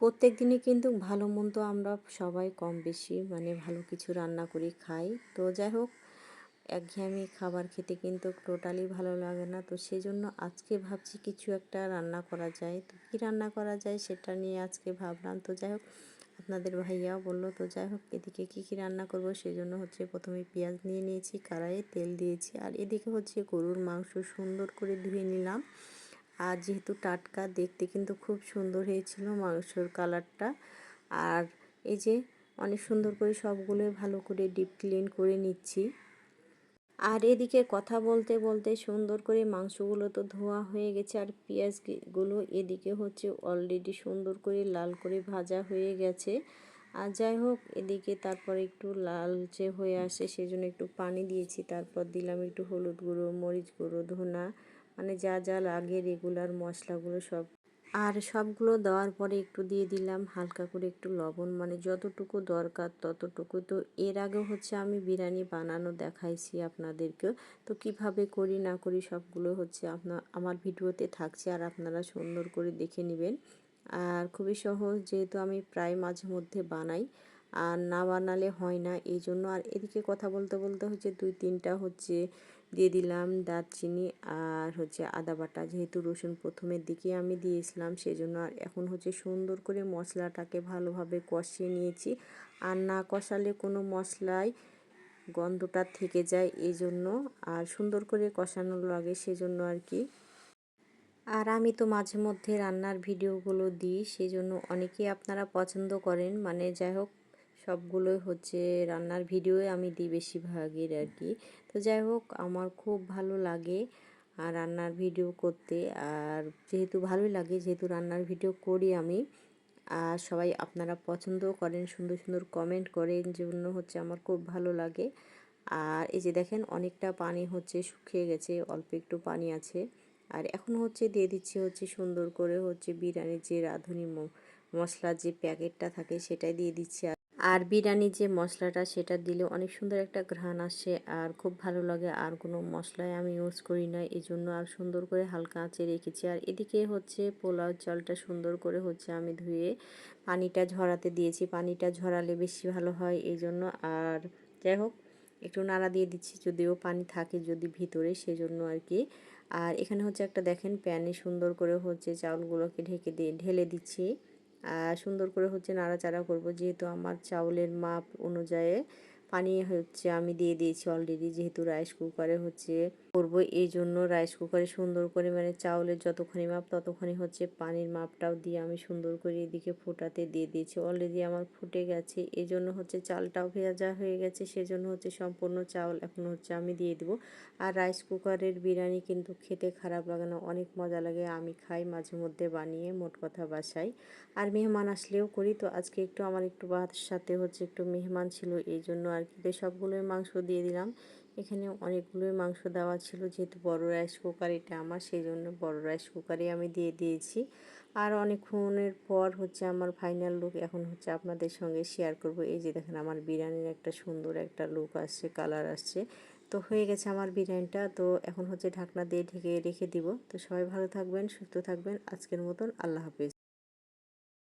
প্রত্যেক দিনই কিন্তু ভালো মন্দ আমরা সবাই কম বেশি মানে ভালো কিছু রান্না করে, খাই। তো যাই হোক, একঘেয়েমি খাবার খেতে কিন্তু টোটালি ভালো লাগে না। তো সেই জন্য আজকে ভাবছি কিছু একটা রান্না করা যায়। তো কী রান্না করা যায় সেটা নিয়ে আজকে ভাবলাম। তো যাই হোক, আপনাদের ভাইয়াও বলল, তো যাই হোক, এদিকে কী কী রান্না করব সেই জন্য হচ্ছে প্রথমে পেঁয়াজ নিয়ে নিয়েছি, কড়াইয়ে তেল দিয়েছি। আর এদিকে হচ্ছে গরুর মাংস সুন্দর করে ধুয়ে নিলাম। আর যেহেতু টাটকা দেখতে কিন্তু খুব সুন্দর হয়েছিল মাংসর কালারটা। আর এই যে অনেক সুন্দর করে সবগুলো ভালো করে ডিপ ক্লিন করে নিচ্ছি। আর এদিকে কথা বলতে বলতে সুন্দর করে মাংসগুলো তো ধোয়া হয়ে গেছে আর পেঁয়াজগুলো এদিকে হচ্ছে অলরেডি সুন্দর করে লাল করে ভাজা হয়ে গেছে। আর যাই হোক, এদিকে তারপর একটু লালচে হয়ে আসে সেজন্য একটু পানি দিয়েছি। তারপর দিলাম একটু হলুদ গুঁড়ো, মরিচ গুঁড়ো, ধনা মানে যা যা লাগে রেগুলার মশলাগুলো সব। আর সবগুলো দেওয়ার পরে একটু দিয়ে দিলাম হালকা করে একটু লবণ। মানে যতটুকু দরকার ততটুকু। তো এর আগে হচ্ছে আমি বিরিয়ানি বানানো দেখাইছি আপনাদেরকে তো কীভাবে করি না করি সবগুলো হচ্ছে আপনার আমার ভিডিওতে থাকছে আর আপনারা সুন্দর করে দেখে নেবেন। আর খুবই সহজ যেহেতু আমি প্রায় মাঝে মধ্যে বানাই। আর না বানালে হয় না এই জন্য আর এদিকে কথা বলতে বলতে হচ্ছে দুই তিনটা হচ্ছে দিয়ে দিলাম দারচিনি আর হচ্ছে আদা বাটা। যেহেতু রসুন প্রথমের দিকে আমি দিয়েছিলাম, সেজন্য আর এখন হচ্ছে সুন্দর করে মশলাটাকে ভালোভাবে কষিয়ে নিয়েছি। আর না কষালে কোনো মশলায় গন্ধটা থেকে যায় এই জন্য আর সুন্দর করে কষানো লাগে সেজন্য আর কি। আর আমি তো মাঝে মধ্যে রান্নার ভিডিওগুলো দিই সেই জন্য অনেকেই আপনারা পছন্দ করেন। মানে যাই হোক সবগুলোই হচ্ছে রান্নার ভিডিওই আমি দিই বেশিরভাগের আর কি। তো যাই হোক, আমার খুব ভালো লাগে আর রান্নার ভিডিও করতে। আর যেহেতু ভালোই লাগে, যেহেতু রান্নার ভিডিও করি আমি, আর সবাই আপনারা পছন্দও করেন, সুন্দর সুন্দর কমেন্ট করেন জন্য হচ্ছে আমার খুব ভালো লাগে। আর এই যে দেখেন, অনেকটা পানি হচ্ছে শুকিয়ে গেছে, অল্প একটু পানি আছে। আর এখন হচ্ছে দিয়ে দিচ্ছি হচ্ছে সুন্দর করে হচ্ছে বিরিয়ানির যে রাঁধুনি মশলার যে প্যাকেটটা থাকে, সেটাই দিয়ে দিচ্ছি আর বিরিয়ানির যে মশলাটা সেটা দিলে অনেক সুন্দর একটা ঘ্রাণ আসে আর খুব ভালো লাগে। আর কোনো মশলাই আমি ইউজ করি না এই জন্য আর সুন্দর করে হালকা আঁচে রেখেছি। আর এদিকে হচ্ছে পোলাও চালটা সুন্দর করে হচ্ছে আমি ধুয়ে পানিটা ঝরাতে দিয়েছি। পানিটা ঝরালে বেশি ভালো হয় এই জন্য আর যাই হোক, একটু নাড়া দিয়ে দিচ্ছি যদিও পানি থাকে যদি ভিতরে, সেজন্য আর কি। আর এখানে হচ্ছে একটা দেখেন প্যানে সুন্দর করে হচ্ছে চাউলগুলোকে ঢেকে দিয়ে, ঢেলে দিচ্ছি। সুন্দর করে হচ্ছে নাড়াচাড়া করব। যেহেতু আমার চাউলের মাপ অনুযায়ী পানি হচ্ছে আমি দিয়ে দিয়েছি অলরেডি যেহেতু রাইস কুকারে হচ্ছে করব এই জন্য রাইস কুকারে সুন্দর করে মানে চাউলের যতক্ষণই মাপ ততক্ষণই হচ্ছে পানির মাপটাও দিয়ে আমি সুন্দর করে এদিকে ফোটাতে দিয়ে দিয়েছি। অলরেডি আমার ফুটে গেছে এই জন্য হচ্ছে চালটাও ভেজা হয়ে গেছে, সেজন্য হচ্ছে সম্পূর্ণ চাউল এখন হচ্ছে আমি দিয়ে দেবো। আর রাইস কুকারের বিরিয়ানি কিন্তু খেতে খারাপ লাগে না, অনেক মজা লাগে, আমি খাই মাঝে মধ্যে বানিয়ে, মোট কথা বাসাই আর মেহমান আসলেও করি, তো আজকে একটু আমার একটু বাহাতের সাথে হচ্ছে একটু মেহমান ছিল এই জন্য আর সবগুলোই মাংস দিয়ে দিলাম। এখানে অনেকগুলোই মাংস দেওয়া ছিল, যেহেতু বড় রাইস কুকার এটা আমার, সেই জন্য বড় রাইস কুকারে আমি দিয়ে দিয়েছি। আর অনেকক্ষণের পর হচ্ছে আমার ফাইনাল লুক এখন হচ্ছে আপনাদের সঙ্গে শেয়ার করব। এই যে দেখেন আমার বিরিয়ানির একটা সুন্দর একটা লুক আসছে কালার আসছে। তো হয়ে গেছে আমার বিরিয়ানিটা, তো এখন হচ্ছে ঢাকনা দিয়ে ঢেকে রেখে দিব। তো সবাই ভালো থাকবেন, সুস্থ থাকবেন। আজকের মতন আল্লাহ হাফিজ।